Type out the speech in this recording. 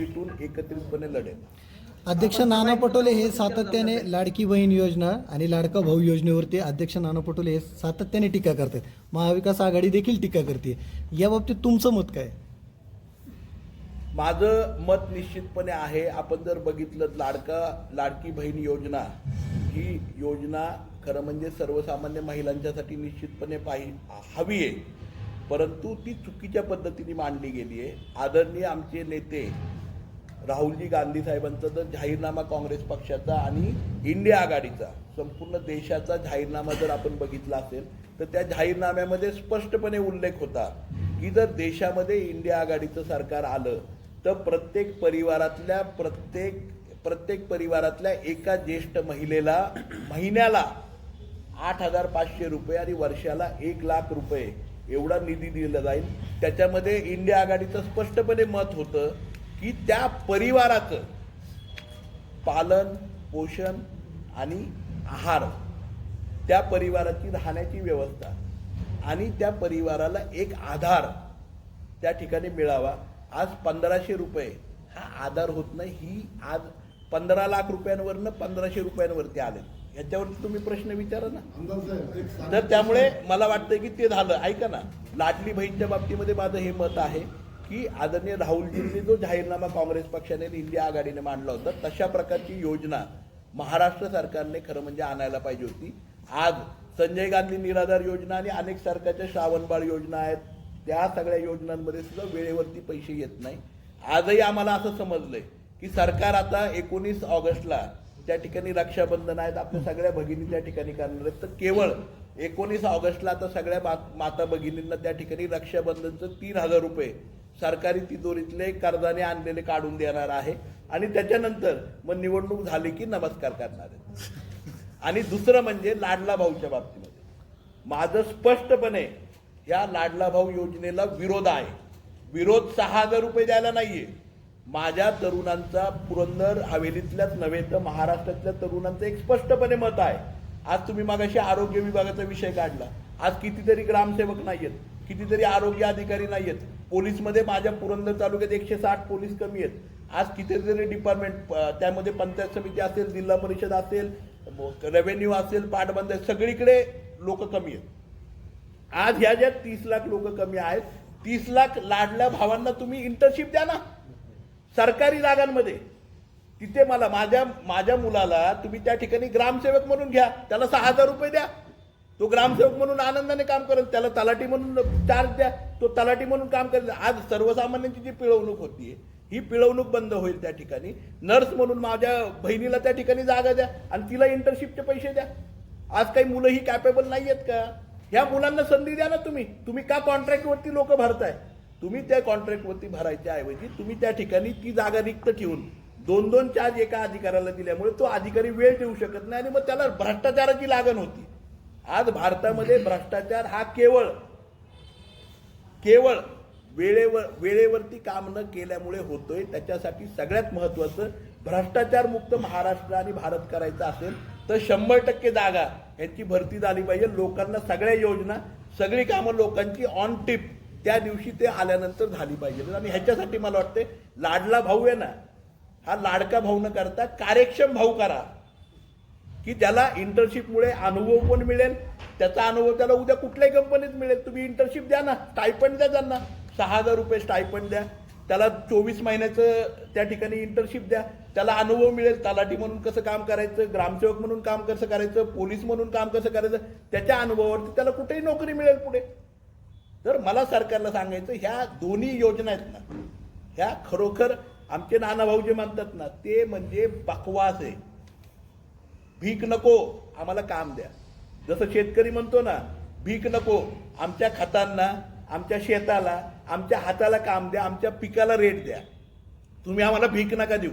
निवडणुकीतून एकत्रितपणे लढेल. अध्यक्ष नाना पटोले हे सातत्याने लाडकी बहीण योजना आणि लाडका भाऊ योजनेवरती अध्यक्ष नाना पटोले हे सातत्याने टीका करतात. महाविकास आघाडी देखील टीका करते. या बाबतीत तुमचं मत काय? माझं मत निश्चितपणे आहे आपण जर बघितलं लाडका लाडकी बहीण योजना ही योजना खरं म्हणजे सर्वसामान्य महिलांच्यासाठी निश्चितपणे पाहि हवी आहे. परंतु ती चुकीच्या पद्धतीने मांडली गेली आहे. आदरणीय आमचे नेते राहुलजी गांधी साहेबांचा तर जाहीरनामा काँग्रेस पक्षाचा आणि इंडिया आघाडीचा संपूर्ण देशाचा जाहीरनामा जर आपण बघितला असेल तर त्या जाहीरनाम्यामध्ये स्पष्टपणे उल्लेख होता की जर देशामध्ये इंडिया आघाडीचं सरकार आलं तर प्रत्येक परिवारातल्या प्रत्येक प्रत्येक परिवारातल्या एका ज्येष्ठ महिलेला महिन्याला आठ हजार पाचशे रुपये आणि वर्षाला एक लाख रुपये एवढा निधी दिला जाईल. त्याच्यामध्ये इंडिया आघाडीचं स्पष्टपणे मत होतं की त्या परिवाराचं पालन पोषण आणि आहार त्या परिवाराची राहण्याची व्यवस्था आणि त्या परिवाराला एक आधार त्या ठिकाणी मिळावा. आज पंधराशे रुपये हा आधार होत नाही. ही आज पंधरा लाख रुपयांवरनं पंधराशे रुपयांवरती आले. ह्याच्यावरती तुम्ही प्रश्न विचारा ना. तर त्यामुळे मला वाटतं की ते झालं. ऐका ना. लाडली बहीणच्या बाबतीमध्ये माझं हे मत आहे. की आदरणीय राहुलजींनी जो जाहीरनामा काँग्रेस पक्षाने इंडिया आघाडीने मांडला होता तशा प्रकारची योजना महाराष्ट्र सरकारने खरं म्हणजे आणायला पाहिजे होती. आज संजय गांधी निराधार योजना आणि अनेक सरकारच्या श्रावणबाळ योजना आहेत. त्या सगळ्या योजनांमध्ये सुद्धा वेळेवरती पैसे येत नाही. आजही आम्हाला असं समजलंय की सरकार आता एकोणीस ऑगस्टला त्या ठिकाणी रक्षाबंधन आहेत आपल्या सगळ्या भगिनी त्या ठिकाणी करणार आहेत. तर केवळ एकोणीस ऑगस्टला आता सगळ्या माता भगिनींना त्या ठिकाणी रक्षाबंधनचं तीन हजार रुपये सरकारी तिजोरीतले कर्जाने आणलेले काढून देणार आहे. आणि त्याच्यानंतर मग निवडणूक झाली की नमस्कार करणार आहे. आणि दुसरं म्हणजे लाडला भाऊच्या बाबतीमध्ये. माझं स्पष्टपणे या लाडला भाऊ योजनेला विरोध आहे. विरोध सहा हजार रुपये द्यायला नाहीये. माझ्या तरुणांचा पुरंदर हवेलीतल्याच नव्हे तर महाराष्ट्रातल्या तरुणांचं एक स्पष्टपणे मत आहे. आज तुम्ही मागाशी आरोग्य विभागाचा विषय काढला. आज कितीतरी ग्रामसेवक नाहीयेत. कितीतरी आरोग्य अधिकारी नाहीयेत. पोलीसमध्ये माझ्या पुरंदर तालुक्यात एकशे साठ पोलीस कमी आहेत. आज कितीतरी डिपार्टमेंट त्यामध्ये पंचायत समिती असेल जिल्हा परिषद असेल रेव्हेन्यू असेल पाटबंद सगळीकडे लोक कमी आहेत. आज ह्या ज्या तीस लाख लोक कमी आहेत तीस लाख लाडल्या भावांना तुम्ही इंटर्नशिप द्या ना. सरकारी जागांमध्ये. तिथे मला माझ्या माझ्या मुलाला तुम्ही त्या ठिकाणी ग्रामसेवक म्हणून घ्या. त्याला सहा हजार रुपये द्या. तो ग्रामसेवक म्हणून आनंदाने काम करेल त्याला तलाठी म्हणून चार्ज द्या तो तलाठी म्हणून काम करेल आज सर्वसामान्यांची जी पिळवणूक होतीये ही पिळवणूक बंद होईल त्या ठिकाणी. नर्स म्हणून माझ्या बहिणीला त्या ठिकाणी जागा द्या आणि तिला इंटर्नशिपचे पैसे द्या. आज काही मुलं ही कॅपेबल नाही आहेत का? ह्या मुलांना संधी द्या ना तुम्ही. तुम्ही का कॉन्ट्रॅक्टवरती लोक भरताय? तुम्ही त्या कॉन्ट्रॅक्टवरती भरायच्या ऐवजी तुम्ही त्या ठिकाणी ती जागा रिक्त ठेवून दोन दोन चार्ज एका अधिकाऱ्याला दिल्यामुळे तो अधिकारी वेळ देऊ शकत नाही आणि मग त्याला भ्रष्टाचाराची लागण होती. आज भारतामध्ये भ्रष्टाचार हा केवळ केवळ वेळेवर वेळेवरती काम न केल्यामुळे होतोय. त्याच्यासाठी सगळ्यात महत्वाचं भ्रष्टाचार मुक्त महाराष्ट्र आणि भारत करायचा असेल तर शंभर टक्के जागा यांची भरती झाली पाहिजे. लोकांना सगळ्या योजना सगळी कामं लोकांची ऑन टिप त्या दिवशी ते आल्यानंतर झाली पाहिजे. आणि ह्याच्यासाठी मला वाटते लाडला भाऊ आहे ना हा लाडका भाऊ न करता कार्यक्षम भाऊ करा. की त्याला इंटर्नशिपमुळे अनुभव पण मिळेल त्याचा अनुभव त्याला उद्या कुठल्याही कंपनीत मिळेल. तुम्ही इंटर्नशिप द्या ना स्टायपंड द्या त्यांना. सहा हजार रुपये स्टायपंड द्या. त्याला चोवीस महिन्याचं त्या ठिकाणी इंटर्नशिप द्या. त्याला अनुभव मिळेल तलाठी म्हणून कसं काम करायचं ग्रामसेवक म्हणून काम कसं करायचं पोलीस म्हणून काम कसं करायचं त्याच्या अनुभवावरती त्याला कुठेही नोकरी मिळेल पुढे. तर मला सरकारला सांगायचं ह्या दोन्ही योजना आहेत ना ह्या खरोखर आमचे नानाभाऊ जे म्हणतात ना ते म्हणजे बकवास आहे. भीक नको आम्हाला काम द्या. जसं शेतकरी म्हणतो ना भीक नको आमच्या खतांना आमच्या शेताला आमच्या हाताला काम द्या आमच्या पिकाला रेट द्या. तुम्ही आम्हाला भीक नका देऊ.